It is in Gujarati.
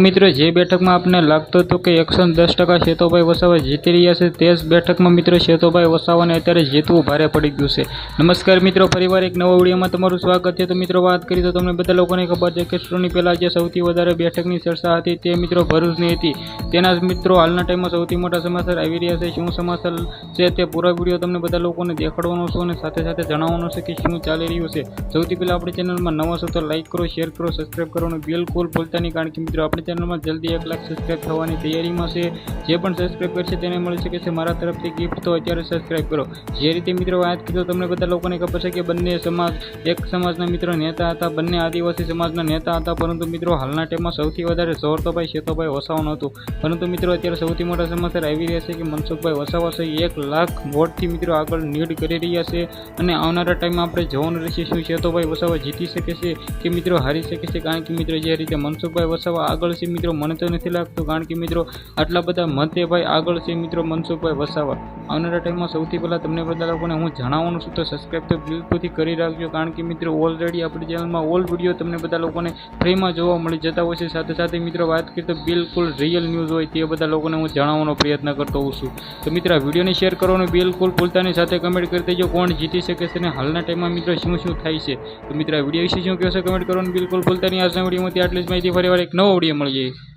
મિત્રો, જે બેઠકમાં આપને લાગતું હતું કે એકસો દસ ટકા શેતોભાઈ વસાવા જીતી રહ્યા છે, તે જ બેઠકમાં મિત્રો શેતોભાઈ વસાવાને અત્યારે જીતવું ભારે પડી ગયું છે. નમસ્કાર મિત્રો ફરીવાર એક નવા વિડીયોમાં તમારું સ્વાગત છે. તો મિત્રો, વાત કરીએ તો તમને બધા લોકોને ખબર છે કે ચૂંટણી પહેલાં જે સૌથી વધારે બેઠકની ચર્ચા હતી તે મિત્રો ભરૂચની હતી. તેના જ મિત્રો હાલના ટાઈમમાં સૌથી મોટા સમાચાર આવી રહ્યા છે. શું સમાચાર છે તે પૂરા વીડિયો તમને બધા લોકોને દેખાડવાનો છું અને સાથે સાથે જણાવવાનો છે કે શું ચાલી રહ્યું છે. સૌથી પહેલાં આપણી ચેનલમાં નવા છો તો લાઇક કરો, શેર કરો, સબસ્ક્રાઈબ કરવાનું બિલકુલ ભૂલતા નહીં. કારણ કે મિત્રો, આપણી ચેનલમાં જલ્દી એક લાખ સબસ્ક્રાઈબ થવાની તૈયારીમાં છે. જે પણ સબસ્ક્રાઈબ કરશે તેને મળી શકે છે મારા તરફથી ગિફ્ટ તો અત્યારે સબસ્ક્રાઈબ કરો. જે રીતે મિત્રો વાત કીધું તમને બધા લોકોને ખબર છે કે બંને સમાજ, એક સમાજના મિત્રો નેતા હતા, બંને આદિવાસી સમાજના નેતા હતા. પરંતુ મિત્રો હાલના ટાઈમમાં સૌથી વધારે સોરતોભાઈ શેતોભાઈ વસાવાનું હતું. પરંતુ મિત્રો અત્યારે સૌથી મોટા સમાચાર આવી રહ્યા છે કે મનસુખભાઈ વસાવા છે. એક લાખ વોટથી મિત્રો આગળ નીડ કરી રહ્યા છે. અને આવનારા ટાઈમમાં આપણે જોવાનું રહેશે શું વસાવા જીતી શકે છે કે મિત્રો હારી શકે છે. કારણ કે મિત્રો જે રીતે મનસુખભાઈ વસાવા આગળ છે મિત્રો, મને તો નથી લાગતું, કારણ કે મિત્રો, આટલા બધા મતે ભાઈ આગળ છે મિત્રો, મનસુખભાઈ વસાવા. આવનારા ટાઈમમાં સૌથી પહેલાં તમને બધા લોકોને હું જણાવવાનું છું, તો સબસ્ક્રાઈબ તો બિલકુલથી કરી રાખજો, કારણ કે મિત્રો ઓલરેડી આપણી ચેનલમાં ઓલ વીડિયો તમને બધા લોકોને ફ્રીમાં જોવા મળી જતા હોય છે. સાથે સાથે મિત્રો, વાત કરીએ તો બિલકુલ રિયલ ન્યૂઝ હોય તે બધા લોકોને હું જણાવવાનો પ્રયત્ન કરતો હોઉં છું. તો મિત્રો વિડીયોને શેર કરવાનું બિલકુલ ભૂલતાની સાથે કમેન્ટ કરી દેજો, કોણ જીતી શકે છે અને હાલના ટાઈમમાં મિત્રો, શું શું થાય છે. તો મિત્રો, આ વીડિયો વિશે શું કહેશો કમેન્ટ કરવાનું બિલકુલ ભૂલતા નહીં. આજના વિડીયોમાંથી આટલી જ માહિતી ફરીવાર એક નવો વીડિયો મળી જાય